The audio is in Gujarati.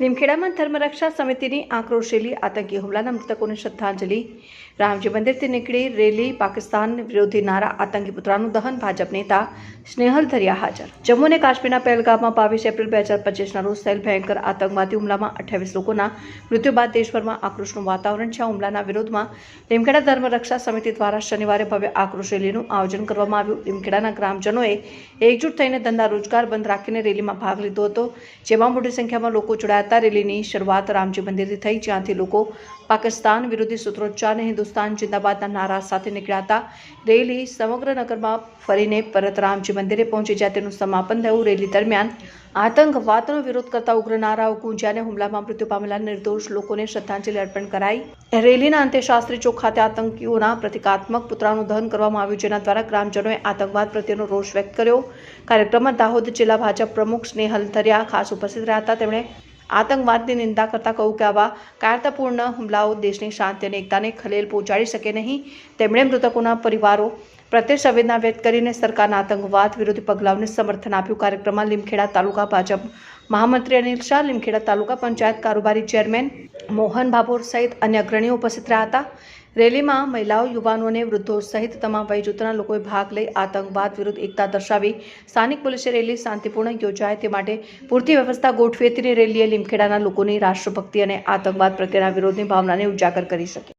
લીમખેડામાં ધર્મરક્ષા સમિતિની આક્રોશેલી આતંકી હુમલાના મૃતકોને શ્રદ્ધાંજલિ. રામજી મંદિરથી નીકળી રેલી, પાકિસ્તાન વિરોધી નારા, આતંકી પુતળાનું દહન, ભાજપ નેતા સ્નેહલ ધરિયા હાજર. જમ્મુ અને કાશ્મીરના પહેલગામમાં બાવીસ એપ્રિલ બે હજાર પચીસના રોજ થયેલ ભયંકર આતંકવાદી હુમલામાં અઠ્યાવીસ લોકોના મૃત્યુ બાદ દેશભરમાં આક્રોશનું વાતાવરણ છે. હુમલાના વિરોધમાં લીમખેડા ધર્મરક્ષા સમિતિ દ્વારા શનિવારે ભવ્ય આક્રોશ રેલીનું આયોજન કરવામાં આવ્યું. લીમખેડાના ગ્રામજનોએ એકજૂટ થઈને ધંધા રોજગાર બંધ રાખીને રેલીમાં ભાગ લીધો હતો, જેમાં મોટી સંખ્યામાં લોકો જોડાયા હતા રેલીની શરૂઆત રામજી મંદિરથી થઈ, જ્યાંથી લોકો પાકિસ્તાન વિરોધી સૂત્રોચ્ચાર હિન્દુસ્તાન જિંદાબાદના નારા સાથે નીકળ્યા હતા. રેલી સમગ્ર નગરમાં ફરીને પરત રામજી મંદિરે પહોંચી, જ્યાં તેનું સમાપન થયું. રેલી દરમિયાન આતંકવાદનો વિરોધ કરતા ઉગ્ર નારાઓ ગુંજ્યાને હુમલામાં મૃત્યુ પામેલા નિર્દોષ લોકોને શ્રદ્ધાંજલિ અર્પણ કરાઈ. રેલીના અંતે શાસ્ત્રી ચોક ખાતે આતંકીઓના પ્રતિકાત્મક પુતળાનું દહન કરવામાં આવ્યું, જેના દ્વારા ગ્રામજનોએ આતંકવાદ પ્રત્યેનો રોષ વ્યક્ત કર્યો. કાર્યક્રમમાં દાહોદ જિલ્લા ભાજપ પ્રમુખ સ્નેહલ ધરિયા ખાસ ઉપસ્થિત રહ્યા હતા. તેમણે આતંકવાદની નિંદા કરતા કહ્યું કે આવા કાયરતાપૂર્ણ હુમલાઓ દેશની શાંતિ અને એકતાને ખલેલ પહોંચાડી શકે નહીં. તેમણે મૃતકોના પરિવારો પ્રત્યે સંવેદના વ્યક્ત કરીને સરકારના આતંકવાદ વિરોધી પગલાઓને સમર્થન આપ્યું. કાર્યક્રમમાં લીમખેડા તાલુકા ભાજપ મહામંત્રી અનિલ શાહ, લીમખેડા તાલુકા પંચાયત કારોબારી ચેરમેન મોહન ભાભોર સહિત અન્ય અગ્રણીઓ ઉપસ્થિત રહ્યા હતા. રેલીમાં મહિલાઓ, યુવાનો અને વૃદ્ધો સહિત તમામ વયજૂથના લોકોએ ભાગ લઈ આતંકવાદ વિરુદ્ધ એકતા દર્શાવી સ્થાનિક પોલીસે રેલી શાંતિપૂર્ણ યોજાય તે માટે પૂરતી વ્યવસ્થા ગોઠવી હતી રેલીએ લીમખેડાના લોકોની રાષ્ટ્રભક્તિ અને આતંકવાદ પ્રત્યેના વિરોધની ભાવનાને ઉજાગર કરી શકે.